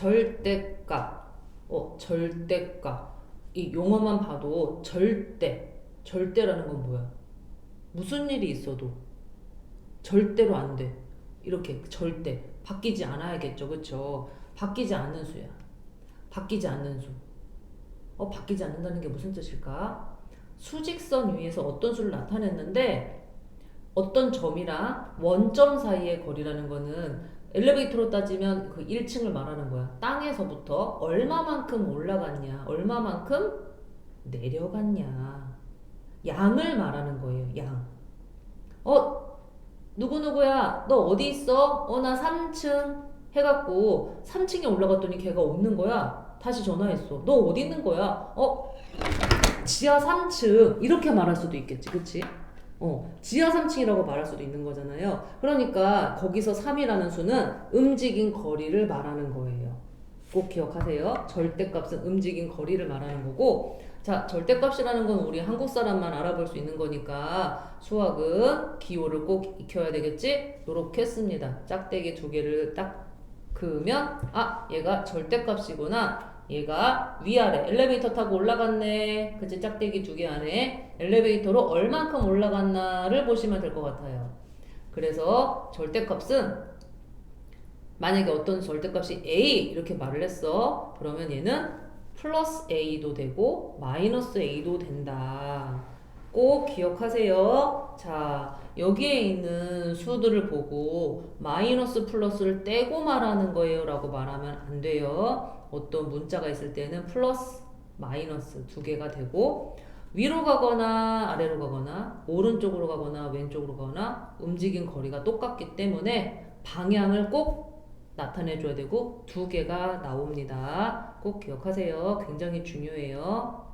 절대값. 어, 절대값. 이 용어만 봐도 절대. 절대라는 건 뭐야? 무슨 일이 있어도 절대로 안 돼. 이렇게 절대 바뀌지 않아야겠죠. 그쵸 바뀌지 않는 수야. 바뀌지 않는 수. 어, 바뀌지 않는다는 게 무슨 뜻일까? 수직선 위에서 어떤 수를 나타냈는데 어떤 점이랑 원점 사이의 거리라는 거는 엘리베이터로 따지면 그 1층을 말하는 거야. 땅에서부터 얼마만큼 올라갔냐, 얼마만큼 내려갔냐. 양을 말하는 거예요, 양. 어, 누구누구야, 너 어디 있어? 어, 나 3층. 해갖고 3층에 올라갔더니 걔가 없는 거야. 다시 전화했어. 너 어디 있는 거야? 어, 지하 3층. 이렇게 말할 수도 있겠지, 그치? 어, 지하 3층이라고 말할 수도 있는 거잖아요. 그러니까 거기서 3이라는 수는 움직인 거리를 말하는 거예요. 꼭 기억하세요. 절대값은 움직인 거리를 말하는 거고, 자, 절대값이라는 건 우리 한국 사람만 알아볼 수 있는 거니까 수학은 기호를 꼭 익혀야 되겠지? 요렇게 씁니다. 짝대기 두 개를 딱 그으면, 아, 얘가 절대값이구나. 얘가 위아래 엘리베이터 타고 올라갔네. 그치 짝대기 두 개 안에 엘리베이터로 얼만큼 올라갔나를 보시면 될 것 같아요. 그래서 절대값은 만약에 어떤 절대값이 a 이렇게 말을 했어. 그러면 얘는 플러스 a도 되고 마이너스 a도 된다. 꼭 기억하세요. 자, 여기에 있는 수들을 보고 마이너스 플러스를 떼고 말하는 거예요 라고 말하면 안 돼요. 어떤 문자가 있을 때는 플러스, 마이너스 두 개가 되고 위로 가거나 아래로 가거나 오른쪽으로 가거나 왼쪽으로 가거나 움직인 거리가 똑같기 때문에 방향을 꼭 나타내 줘야 되고 두 개가 나옵니다. 꼭 기억하세요. 굉장히 중요해요.